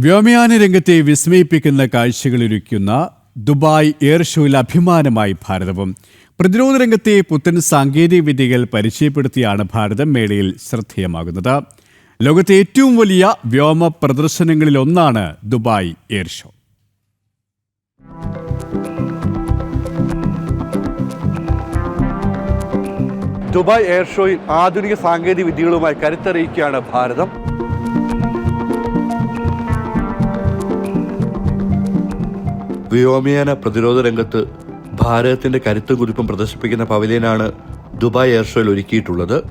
വ്യോമയാന രംഗത്തെ വിസ്മയിപ്പിക്കുന്ന കാഴ്ചകളിരിക്കുന്ന Dubai air ഷോയിൽ അഭിമാനമായി ഭാരതവും പ്രതിരോധ രംഗത്തെ പുത്തൻ സാങ്കേതിക വിദ്യകൾ പരിചയപ്പെടുത്തിയാണ് ഭാരതം മേളയിൽ ശ്രദ്ധേയമാകുന്നത്. ലോകത്തെ ഏറ്റവും വലിയ വ്യോമ പ്രദർശനങ്ങളിലൊന്നാണ് Dubai air show. Dubai air ഷോയിൽ ആധുനിക സാങ്കേതിക വിദ്യകളുമായി കരുത്തറിയിക്കുകയാണ് ഭാരതം. വ്യോമയാന പ്രതിരോധ രംഗത്ത് ഭാരതത്തിന്റെ കരുത്തും കുതിപ്പും പ്രദർശിപ്പിക്കുന്ന പവലിയനാണ് ദുബായ് എയർ ഷോയിൽ ഒരുക്കിയിട്ടുള്ളത്.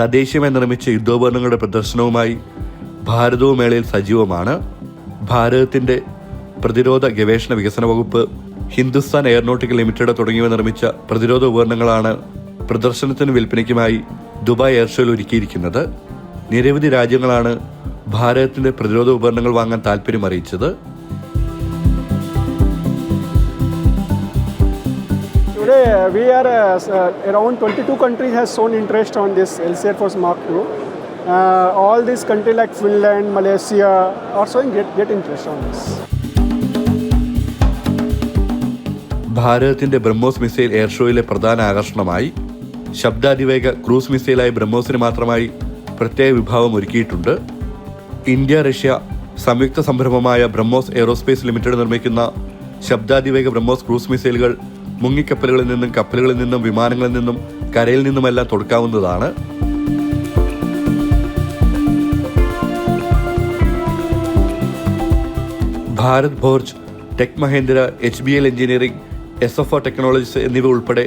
തദ്ദേശീയമായി നിർമ്മിച്ച യുദ്ധോപകരണങ്ങളുടെ പ്രദർശനവുമായി ഭാരതവും മേളയിൽ സജീവമാണ്. ഭാരതത്തിന്റെ പ്രതിരോധ ഗവേഷണ വികസന വകുപ്പ് ഹിന്ദുസ്ഥാൻ എയറോനോട്ടിക്കൽ ലിമിറ്റഡ് തുടങ്ങിയവ നിർമ്മിച്ച പ്രതിരോധ ഉപകരണങ്ങളാണ് പ്രദർശനത്തിന് വിൽപ്പനയ്ക്കുമായി ദുബായ് എയർ ഷോയിൽ ഒരുക്കിയിരിക്കുന്നത്. നിരവധി രാജ്യങ്ങളാണ് ഭാരതത്തിന്റെ പ്രതിരോധ ഉപകരണങ്ങൾ വാങ്ങാൻ താല്പര്യം അറിയിച്ചത്. Today uh, we are uh, uh, around 22 countries has shown interest on this LC Air Force Mark II. Uh, all these countries like Finland, Malaysia are showing get, get interest on this. ഭാരതത്തിന്റെ BrahMos missile air ഷോയിലെ പ്രധാന ആകർഷണമായി ശബ്ദാതിവേഗ cruise മിസൈലായി ബ്രഹ്മോസിന് മാത്രമായി പ്രത്യേക വിഭാഗം ഒരുക്കിയിട്ടുണ്ട് India Russia സംയുക്ത സംരംഭമായ BrahMos aerospace limited നിർമ്മിക്കുന്ന ശബ്ദാതിവേഗ BrahMos cruise മിസൈലുകൾ മുങ്ങിക്കപ്പലുകളിൽ നിന്നും കപ്പലുകളിൽ നിന്നും വിമാനങ്ങളിൽ നിന്നും കരയിൽ നിന്നുമെല്ലാം തുടക്കാവുന്നതാണ്. Bharat Forge Tech Mahindra H B L engineering S F O technologies എന്നിവ ഉൾപ്പെടെ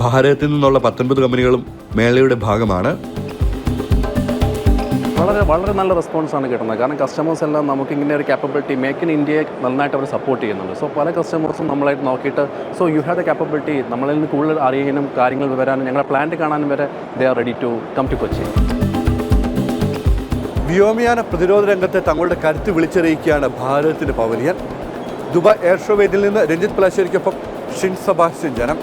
ഭാരതത്തിൽ നിന്നുള്ള പത്തൊൻപത് കമ്പനികളും മേളയുടെ ഭാഗമാണ്. വളരെ വളരെ നല്ല റെസ്പോൺസാണ് കിട്ടുന്നത്. കാരണം കസ്റ്റമേഴ്സ് എല്ലാം നമുക്ക് ഇങ്ങനെ ഒരു കാപ്പബിലിറ്റി മേക്ക് ഇൻ ഇന്ത്യയെ നന്നായിട്ട് അവർ സപ്പോർട്ട് ചെയ്യുന്നുണ്ട്. സോ പല കസ്റ്റമേഴ്സും നമ്മളായിട്ട് നോക്കിയിട്ട് so you have the capability നമ്മളിൽ നിന്ന് കൂടുതൽ അറിയാനും കാര്യങ്ങൾ വരാനും ഞങ്ങളുടെ പ്ലാന്റ് കാണാനും വരെ they are ready to come to Kochi വ്യോമയാന പ്രതിരോധ രംഗത്തെ തങ്ങളുടെ കരുത്ത് വിളിച്ചറിയിക്കുകയാണ് ഭാരതത്തിന്റെ പവലിയൻ. ദുബായ് എയർ ഷോ വേദിയിൽ നിന്ന് രഞ്ജിത് പലാശ്ശേരിക്കൊപ്പം ഷിൻ സബാസ്റ്റ്യൻ ജനം.